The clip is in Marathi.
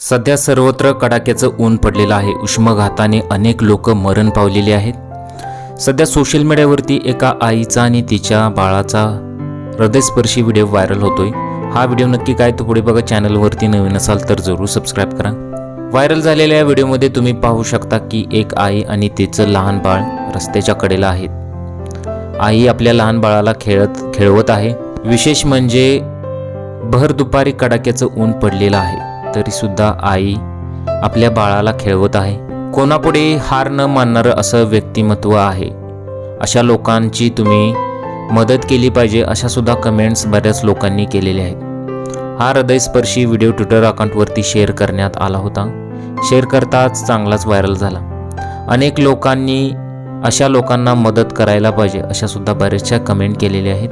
सध्या सर्वत्र कडाक्याचं ऊन पडलेलं आहे. उष्मघाताने अनेक लोक मरण पावलेली आहेत. सध्या सोशल मीडियावरती एका आईचा आणि तिच्या बाळाचा हृदयस्पर्शी व्हिडिओ व्हायरल होतोय. हा व्हिडिओ नक्की काय? तो पुढे बघा. चॅनलवरती नवीन असाल तर जरूर सबस्क्राईब करा. व्हायरल झालेल्या या व्हिडिओमध्ये तुम्ही पाहू शकता की एक आई आणि तिचं लहान बाळ रस्त्याच्या कडेला आहेत. आई आपल्या लहान बाळाला खेळत खेळवत आहे. विशेष म्हणजे भर दुपारी कडाक्याचं ऊन पडलेलं आहे. तरीसुद्धा आई आपल्या बाळाला खेळवत आहे. कोणापुढे हार न मानणारं असं व्यक्तिमत्व आहे. अशा लोकांची तुम्ही मदत केली पाहिजे अशा सुद्धा कमेंट्स बऱ्याच लोकांनी केलेल्या आहेत. हा हृदयस्पर्शी व्हिडिओ ट्विटर अकाउंटवरती शेअर करण्यात आला होता. शेअर करताच चांगलाच व्हायरल झाला. अनेक लोकांनी अशा लोकांना मदत करायला पाहिजे अशा सुद्धा बऱ्याचशा कमेंट केलेल्या आहेत.